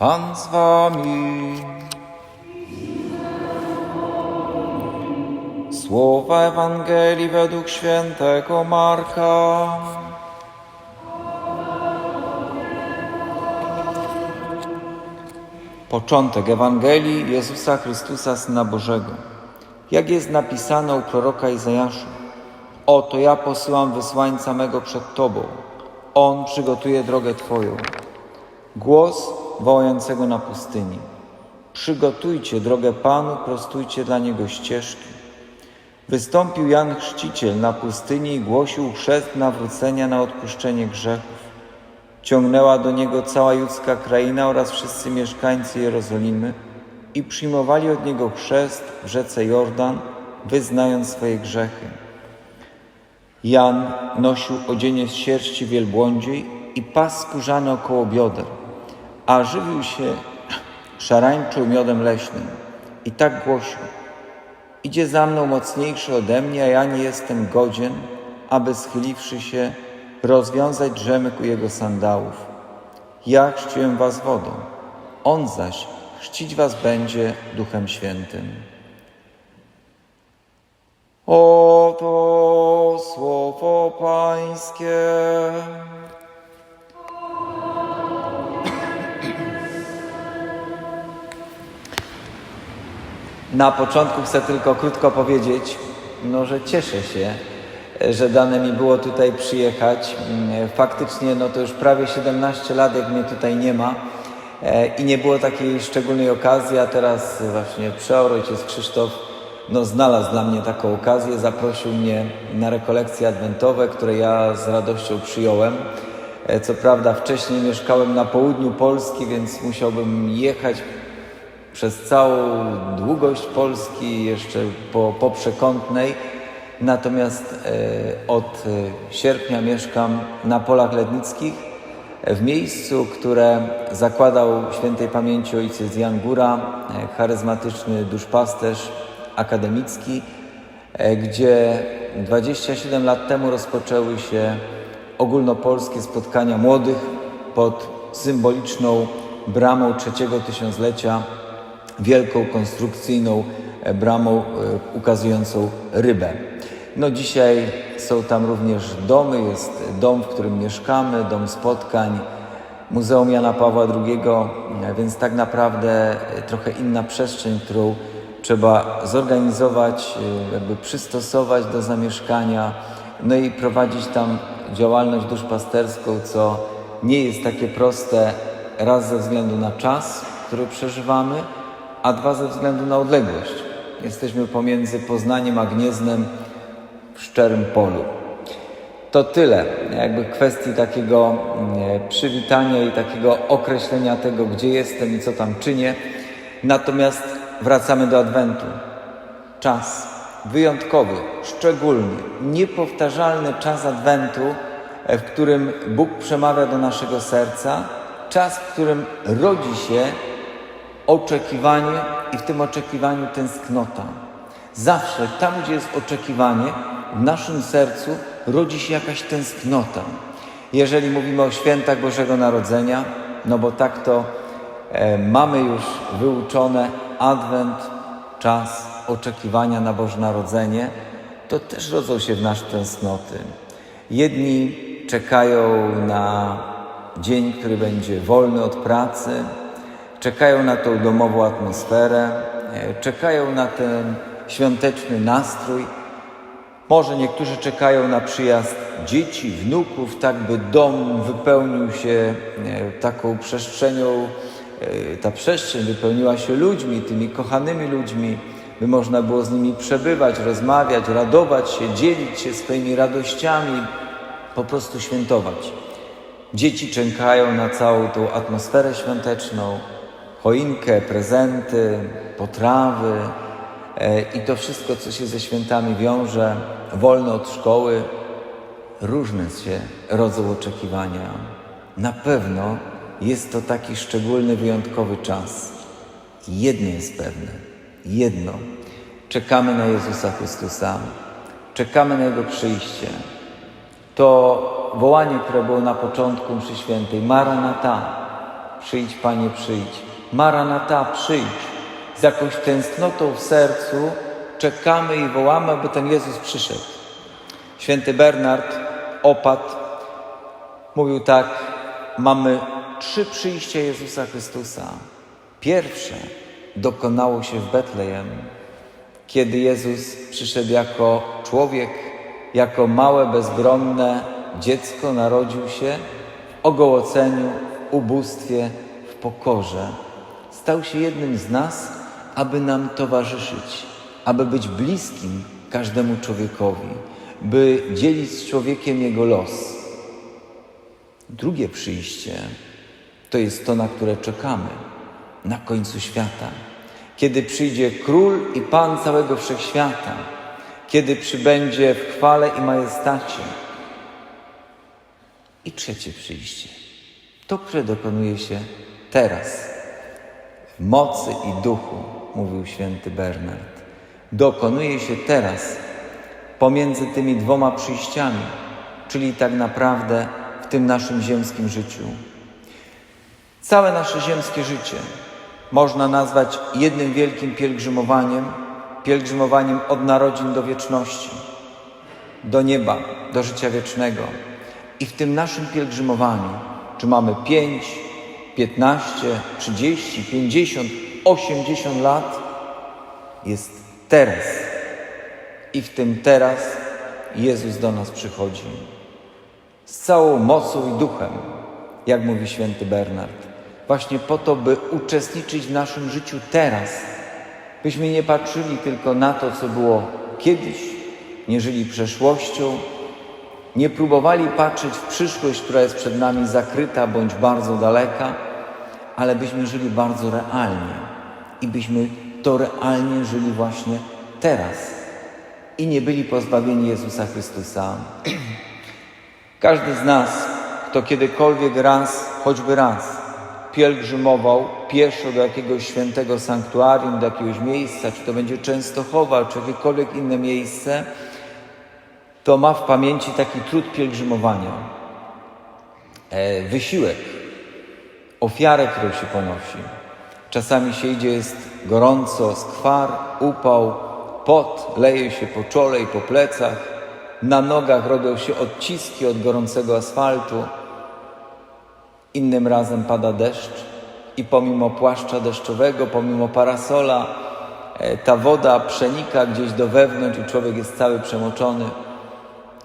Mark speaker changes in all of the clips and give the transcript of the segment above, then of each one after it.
Speaker 1: Pan z wami. Słowa Ewangelii według świętego Marka. Początek Ewangelii Jezusa Chrystusa, Syna Bożego. Jak jest napisane u proroka Izajasza. Oto ja posyłam wysłańca mego przed Tobą. On przygotuje drogę Twoją. Głos wołającego na pustyni. Przygotujcie drogę Panu, prostujcie dla Niego ścieżki. Wystąpił Jan Chrzciciel na pustyni i głosił chrzest nawrócenia na odpuszczenie grzechów. Ciągnęła do Niego cała judzka kraina oraz wszyscy mieszkańcy Jerozolimy i przyjmowali od Niego chrzest w rzece Jordan, wyznając swoje grzechy. Jan nosił odzienie z sierści wielbłądziej i pas skórzany około bioder, a żywił się szarańczą miodem leśnym. I tak głosił, idzie za mną mocniejszy ode mnie, a ja nie jestem godzien, aby schyliwszy się, rozwiązać rzemyk u jego sandałów. Ja chrzciłem was wodą, on zaś chrzcić was będzie Duchem Świętym. Oto słowo Pańskie. Na początku chcę tylko krótko powiedzieć, no, że cieszę się, że dane mi było tutaj przyjechać. Faktycznie no, to już prawie 17 lat, jak mnie tutaj nie ma e, i nie było takiej szczególnej okazji, a teraz właśnie przeor, ojciec Krzysztof no, znalazł dla mnie taką okazję, zaprosił mnie na rekolekcje adwentowe, które ja z radością przyjąłem. E, Co prawda wcześniej mieszkałem na południu Polski, więc musiałbym jechać przez całą długość Polski, jeszcze po, po przekątnej. Natomiast e, od e, sierpnia mieszkam na Polach Lednickich, e, w miejscu, które zakładał świętej pamięci ojciec Jan Góra, e, charyzmatyczny duszpasterz akademicki, e, gdzie 27 lat temu rozpoczęły się ogólnopolskie spotkania młodych pod symboliczną bramą trzeciego tysiąclecia wielką konstrukcyjną e, bramą e, ukazującą rybę. No dzisiaj są tam również domy, jest dom, w którym mieszkamy, dom spotkań, Muzeum Jana Pawła II, e, więc tak naprawdę trochę inna przestrzeń, którą trzeba zorganizować, jakby przystosować do zamieszkania, no i prowadzić tam działalność duszpasterską, co nie jest takie proste raz ze względu na czas, który przeżywamy, a dwa ze względu na odległość. Jesteśmy pomiędzy Poznaniem a Gnieznem w szczerym polu. To tyle, jakby kwestii takiego mm, przywitania i takiego określenia tego, gdzie jestem i co tam czynię. Natomiast wracamy do Adwentu. Czas wyjątkowy, szczególny, niepowtarzalny czas Adwentu, e, w którym Bóg przemawia do naszego serca, czas, w którym rodzi się oczekiwanie i w tym oczekiwaniu tęsknota. Zawsze tam, gdzie jest oczekiwanie, w naszym sercu rodzi się jakaś tęsknota. Jeżeli mówimy o świętach Bożego Narodzenia, no bo tak to e, mamy już wyuczone Adwent, czas oczekiwania na Boże Narodzenie, to też rodzą się w nas tęsknoty. Jedni czekają na dzień, który będzie wolny od pracy, czekają na tą domową atmosferę, e, czekają na ten świąteczny nastrój. Może niektórzy czekają na przyjazd dzieci, wnuków, tak by dom wypełnił się e, taką przestrzenią, e, ta przestrzeń wypełniła się ludźmi, tymi kochanymi ludźmi, by można było z nimi przebywać, rozmawiać, radować się, dzielić się swoimi radościami, po prostu świętować. Dzieci czekają na całą tą atmosferę świąteczną, choinkę, prezenty, potrawy e, i to wszystko, co się ze świętami wiąże, wolno od szkoły, różne się rodzą oczekiwania. Na pewno jest to taki szczególny, wyjątkowy czas. Jedno jest pewne, jedno. Czekamy na Jezusa Chrystusa, czekamy na Jego przyjście. To wołanie, które było na początku mszy świętej, Maranata, przyjdź Panie, przyjdź. Maranata, przyjdź. Z jakąś tęsknotą w sercu czekamy i wołamy, aby ten Jezus przyszedł. Święty Bernard, opat, mówił tak, mamy trzy przyjścia Jezusa Chrystusa. Pierwsze dokonało się w Betlejem, kiedy Jezus przyszedł jako człowiek, jako małe, bezbronne dziecko, narodził się w ogołoceniu, ubóstwie, w pokorze. Stał się jednym z nas, aby nam towarzyszyć, aby być bliskim każdemu człowiekowi, by dzielić z człowiekiem jego los. Drugie przyjście to jest to, na które czekamy, na końcu świata, kiedy przyjdzie król i pan całego wszechświata, kiedy przybędzie w chwale i majestacie. I trzecie przyjście, to, które dokonuje się teraz, mocy i duchu, mówił święty Bernard. Dokonuje się teraz pomiędzy tymi dwoma przyjściami, czyli tak naprawdę w tym naszym ziemskim życiu. Całe nasze ziemskie życie można nazwać jednym wielkim pielgrzymowaniem, pielgrzymowaniem od narodzin do wieczności, do nieba, do życia wiecznego. I w tym naszym pielgrzymowaniu, czy mamy 5, 15, 30, 50, 80 lat, jest teraz. I w tym teraz Jezus do nas przychodzi z całą mocą i duchem, jak mówi święty Bernard. Właśnie po to, by uczestniczyć w naszym życiu teraz, byśmy nie patrzyli tylko na to, co było kiedyś, nie żyli przeszłością, nie próbowali patrzeć w przyszłość, która jest przed nami zakryta bądź bardzo daleka, ale byśmy żyli bardzo realnie i byśmy to realnie żyli właśnie teraz i nie byli pozbawieni Jezusa Chrystusa. Każdy z nas, kto kiedykolwiek raz, choćby raz, pielgrzymował pieszo do jakiegoś świętego sanktuarium, do jakiegoś miejsca, czy to będzie Częstochowa, czy jakiekolwiek inne miejsce, to ma w pamięci taki trud pielgrzymowania, e, wysiłek, ofiarę, którą się ponosi. Czasami się idzie, jest gorąco, skwar, upał, pot leje się po czole i po plecach, na nogach robią się odciski od gorącego asfaltu. Innym razem pada deszcz i pomimo płaszcza deszczowego, pomimo parasola, e, ta woda przenika gdzieś do wewnątrz i człowiek jest cały przemoczony.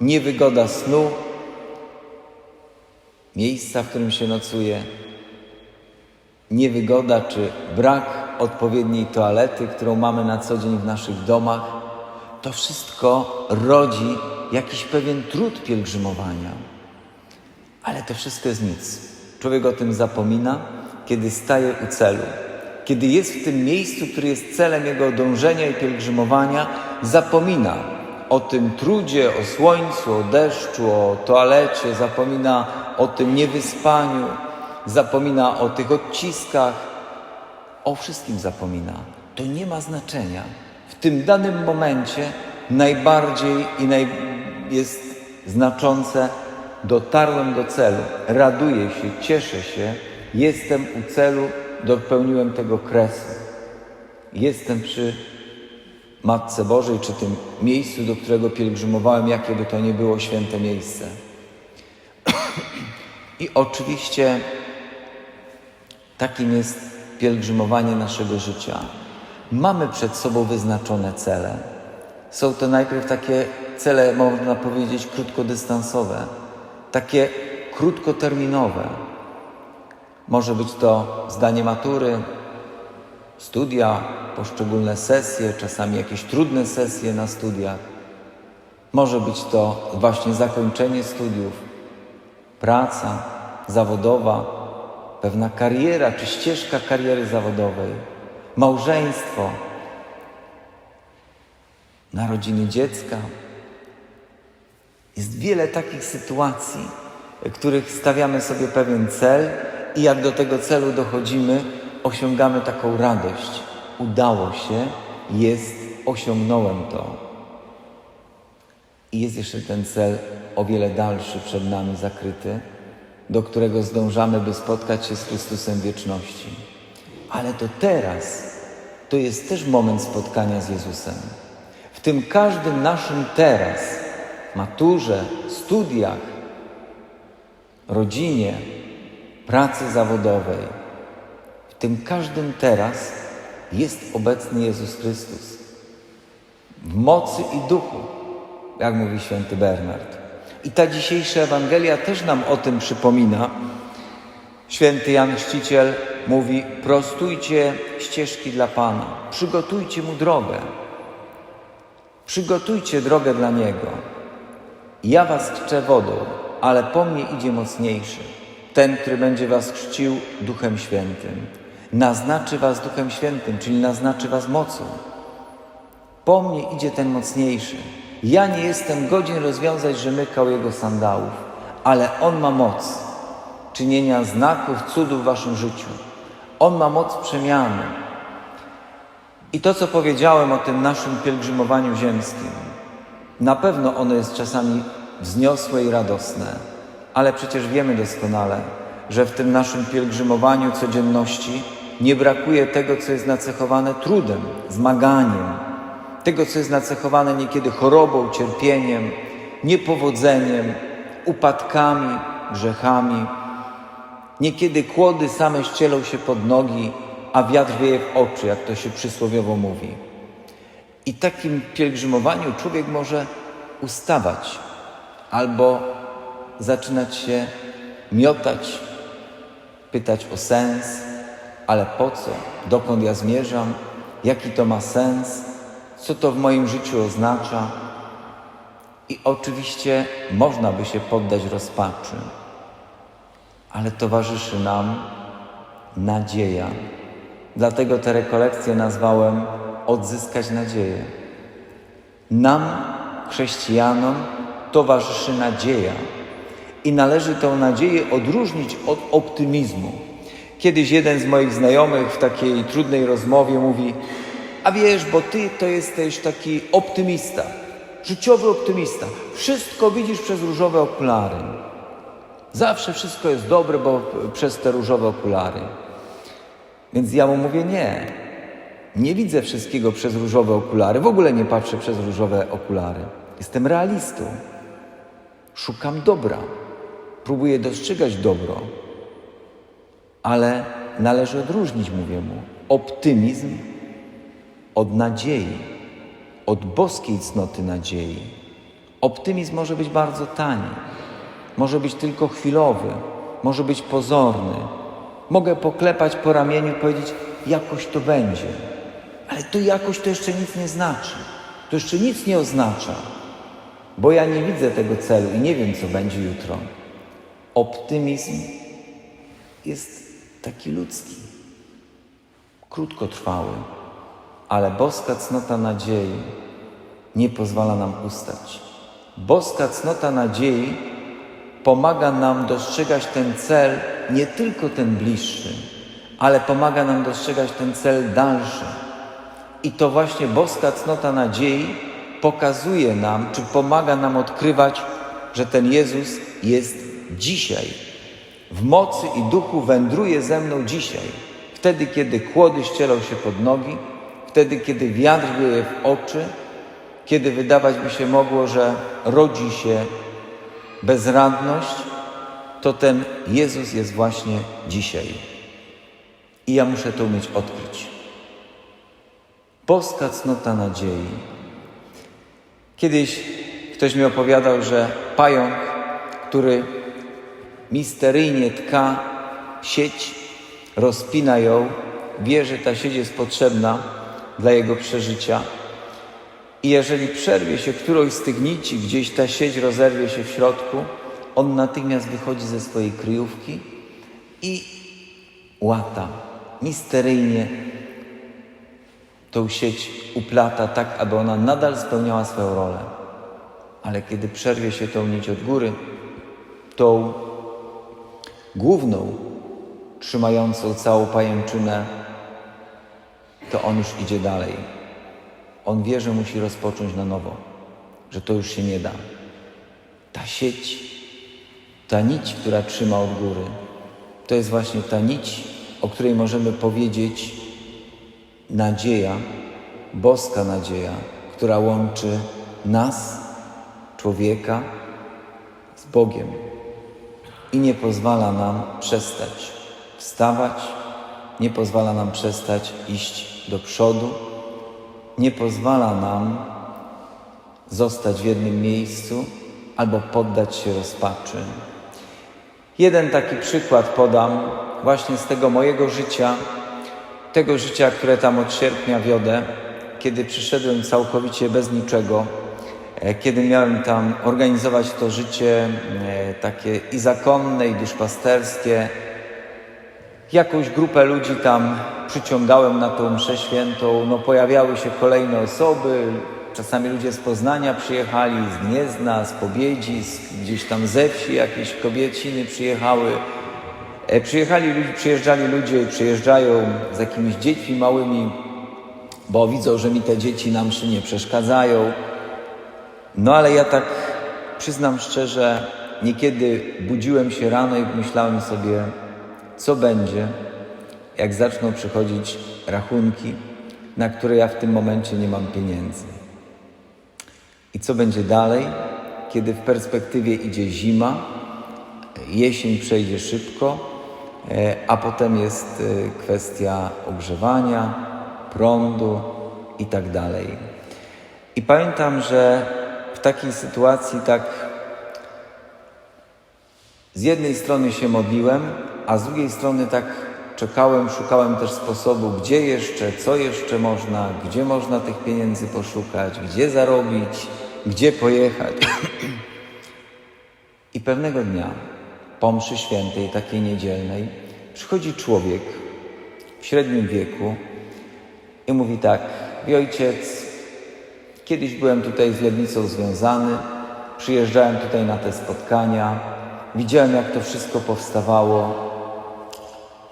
Speaker 1: Niewygoda snu, miejsca, w którym się nocuje, niewygoda czy brak odpowiedniej toalety, którą mamy na co dzień w naszych domach, to wszystko rodzi jakiś pewien trud pielgrzymowania. Ale to wszystko jest nic. Człowiek o tym zapomina, kiedy staje u celu. Kiedy jest w tym miejscu, który jest celem jego dążenia i pielgrzymowania, zapomina o tym trudzie, o słońcu, o deszczu, o toalecie, zapomina o tym niewyspaniu, zapomina o tych odciskach, o wszystkim zapomina. To nie ma znaczenia. W tym danym momencie najbardziej i naj... jest znaczące dotarłem do celu, raduję się, cieszę się, jestem u celu, dopełniłem tego kresu. Jestem przy Matce Bożej, czy tym miejscu, do którego pielgrzymowałem, jakie by to nie było święte miejsce. I oczywiście takim jest pielgrzymowanie naszego życia. Mamy przed sobą wyznaczone cele. Są to najpierw takie cele, można powiedzieć, krótkodystansowe, takie krótkoterminowe. Może być to zdanie matury, studia, poszczególne sesje, czasami jakieś trudne sesje na studiach. Może być to właśnie zakończenie studiów, praca zawodowa, pewna kariera czy ścieżka kariery zawodowej, małżeństwo, narodziny dziecka. Jest wiele takich sytuacji, w których stawiamy sobie pewien cel i jak do tego celu dochodzimy, osiągamy taką radość. Udało się, jest, osiągnąłem to. I jest jeszcze ten cel o wiele dalszy przed nami zakryty, do którego zdążamy, by spotkać się z Chrystusem wieczności. Ale to teraz, to jest też moment spotkania z Jezusem. W tym każdym naszym teraz, maturze, studiach, rodzinie, pracy zawodowej, tym każdym teraz jest obecny Jezus Chrystus. W mocy i duchu, jak mówi święty Bernard. I ta dzisiejsza Ewangelia też nam o tym przypomina. Święty Jan Chrzciciel mówi: prostujcie ścieżki dla Pana, przygotujcie mu drogę. Przygotujcie drogę dla Niego. Ja was chrzczę wodą, ale po mnie idzie mocniejszy, ten, który będzie was chrzcił Duchem Świętym. Naznaczy was Duchem Świętym, czyli naznaczy was mocą. Po mnie idzie ten mocniejszy. Ja nie jestem godzien rozwiązać rzemykał jego sandałów, ale on ma moc czynienia znaków, cudów w waszym życiu. On ma moc przemiany. I to, co powiedziałem o tym naszym pielgrzymowaniu ziemskim, na pewno ono jest czasami wzniosłe i radosne, ale przecież wiemy doskonale, że w tym naszym pielgrzymowaniu codzienności nie brakuje tego, co jest nacechowane trudem, zmaganiem, tego, co jest nacechowane niekiedy chorobą, cierpieniem, niepowodzeniem, upadkami, grzechami. Niekiedy kłody same ścielą się pod nogi, a wiatr wieje w oczy, jak to się przysłowiowo mówi. I takim pielgrzymowaniu człowiek może ustawać albo zaczynać się miotać, pytać o sens, ale po co, dokąd ja zmierzam, jaki to ma sens, co to w moim życiu oznacza. I oczywiście można by się poddać rozpaczy, ale towarzyszy nam nadzieja. Dlatego te rekolekcje nazwałem Odzyskać nadzieję. Nam, chrześcijanom, towarzyszy nadzieja i należy tę nadzieję odróżnić od optymizmu. Kiedyś jeden z moich znajomych w takiej trudnej rozmowie mówi: A wiesz, bo ty to jesteś taki optymista, życiowy optymista. Wszystko widzisz przez różowe okulary. Zawsze wszystko jest dobre, bo przez te różowe okulary. Więc ja mu mówię: Nie, nie widzę wszystkiego przez różowe okulary. W ogóle nie patrzę przez różowe okulary. Jestem realistą. Szukam dobra. Próbuję dostrzegać dobro. Ale należy odróżnić, mówię mu, optymizm od nadziei, od boskiej cnoty nadziei. Optymizm może być bardzo tani, może być tylko chwilowy, może być pozorny. Mogę poklepać po ramieniu i powiedzieć, jakoś to będzie. Ale to jakoś to jeszcze nic nie znaczy. To jeszcze nic nie oznacza, bo ja nie widzę tego celu i nie wiem, co będzie jutro. Optymizm jest taki ludzki, krótkotrwały, ale boska cnota nadziei nie pozwala nam ustać. Boska cnota nadziei pomaga nam dostrzegać ten cel, nie tylko ten bliższy, ale pomaga nam dostrzegać ten cel dalszy. I to właśnie boska cnota nadziei pokazuje nam, czy pomaga nam odkrywać, że ten Jezus jest dzisiaj. W mocy i duchu wędruje ze mną dzisiaj. Wtedy, kiedy kłody ścielą się pod nogi, wtedy, kiedy wiatr wieje w oczy, kiedy wydawać by się mogło, że rodzi się bezradność, to ten Jezus jest właśnie dzisiaj. I ja muszę to umieć odkryć. Boska cnota nadziei. Kiedyś ktoś mi opowiadał, że pająk, który misteryjnie tka sieć, rozpina ją, wie, że ta sieć jest potrzebna dla jego przeżycia. I jeżeli przerwie się którąś z tych nici, gdzieś ta sieć rozerwie się w środku, on natychmiast wychodzi ze swojej kryjówki i łata, misteryjnie tą sieć uplata tak, aby ona nadal spełniała swoją rolę. Ale kiedy przerwie się tą nić od góry, tą główną, trzymającą całą pajęczynę, to on już idzie dalej. On wie, że musi rozpocząć na nowo, że to już się nie da. Ta sieć Ta nić, która trzyma od góry, to jest właśnie ta nić, o której możemy powiedzieć nadzieja, boska nadzieja, która łączy nas, człowieka, z Bogiem i nie pozwala nam przestać wstawać, nie pozwala nam przestać iść do przodu, nie pozwala nam zostać w jednym miejscu albo poddać się rozpaczy. Jeden taki przykład podam właśnie z tego mojego życia, tego życia, które tam od sierpnia wiodę, kiedy przyszedłem całkowicie bez niczego, kiedy miałem tam organizować to życie e, takie i zakonne, i duszpasterskie. Jakąś grupę ludzi tam przyciągałem na tą mszę świętą, no pojawiały się kolejne osoby, czasami ludzie z Poznania przyjechali, z Gniezna, z Pobiedzi, z, gdzieś tam ze wsi jakieś kobieciny przyjechały. E, Przyjechali, przyjeżdżali ludzie przyjeżdżają z jakimiś dziećmi małymi, bo widzą, że mi te dzieci na mszy nie przeszkadzają. No ale ja tak przyznam szczerze, niekiedy budziłem się rano i myślałem sobie, co będzie, jak zaczną przychodzić rachunki, na które ja w tym momencie nie mam pieniędzy. I co będzie dalej, kiedy w perspektywie idzie zima, jesień przejdzie szybko, e, a potem jest e, kwestia ogrzewania, prądu i tak dalej. I pamiętam, że w takiej sytuacji tak z jednej strony się modliłem, a z drugiej strony tak czekałem, szukałem też sposobu, gdzie jeszcze, co jeszcze można, gdzie można tych pieniędzy poszukać, gdzie zarobić, gdzie pojechać. I pewnego dnia, po mszy świętej, takiej niedzielnej, przychodzi człowiek w średnim wieku i mówi tak, "Wie ojciec, kiedyś byłem tutaj z Legnicą związany, przyjeżdżałem tutaj na te spotkania, widziałem jak to wszystko powstawało,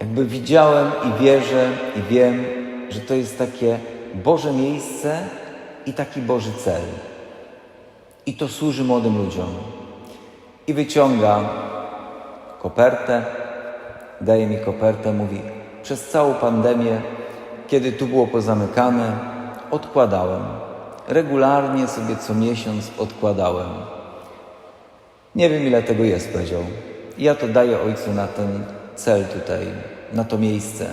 Speaker 1: jakby widziałem i wierzę i wiem, że to jest takie Boże miejsce i taki Boży cel. I to służy młodym ludziom. I wyciąga kopertę, daje mi kopertę, mówi: Przez całą pandemię, kiedy tu było pozamykane, odkładałem. Regularnie sobie co miesiąc odkładałem. Nie wiem, ile tego jest, powiedział. Ja to daję ojcu na ten cel tutaj, na to miejsce,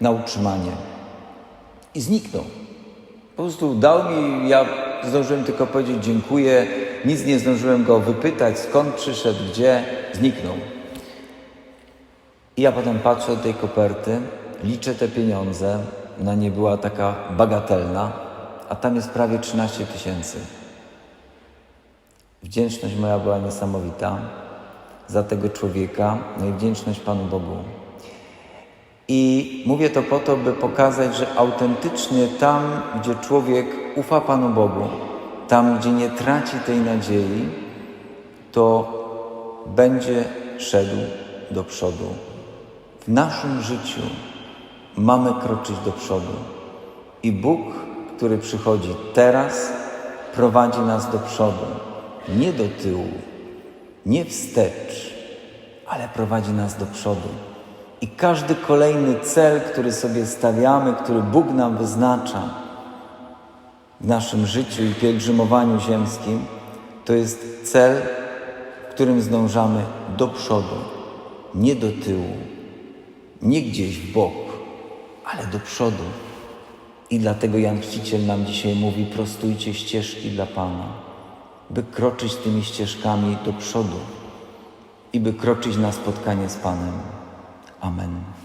Speaker 1: na utrzymanie. I zniknął. Po prostu dał mi, ja zdążyłem tylko powiedzieć dziękuję, nic nie zdążyłem go wypytać, skąd przyszedł, gdzie, zniknął. I ja potem patrzę do tej koperty, liczę te pieniądze, ona nie była taka bagatelna, a tam jest prawie 13 tysięcy. Wdzięczność moja była niesamowita za tego człowieka, no i wdzięczność Panu Bogu. I mówię to po to, by pokazać, że autentycznie tam, gdzie człowiek ufa Panu Bogu, tam, gdzie nie traci tej nadziei, to będzie szedł do przodu. W naszym życiu mamy kroczyć do przodu. I Bóg, który przychodzi teraz, prowadzi nas do przodu, nie do tyłu, nie wstecz, ale prowadzi nas do przodu. I każdy kolejny cel, który sobie stawiamy, który Bóg nam wyznacza w naszym życiu i pielgrzymowaniu ziemskim, to jest cel, w którym zdążamy do przodu, nie do tyłu, nie gdzieś w bok, ale do przodu. I dlatego Jan Chrzciciel nam dzisiaj mówi: prostujcie ścieżki dla Pana, by kroczyć tymi ścieżkami do przodu i by kroczyć na spotkanie z Panem. Amen.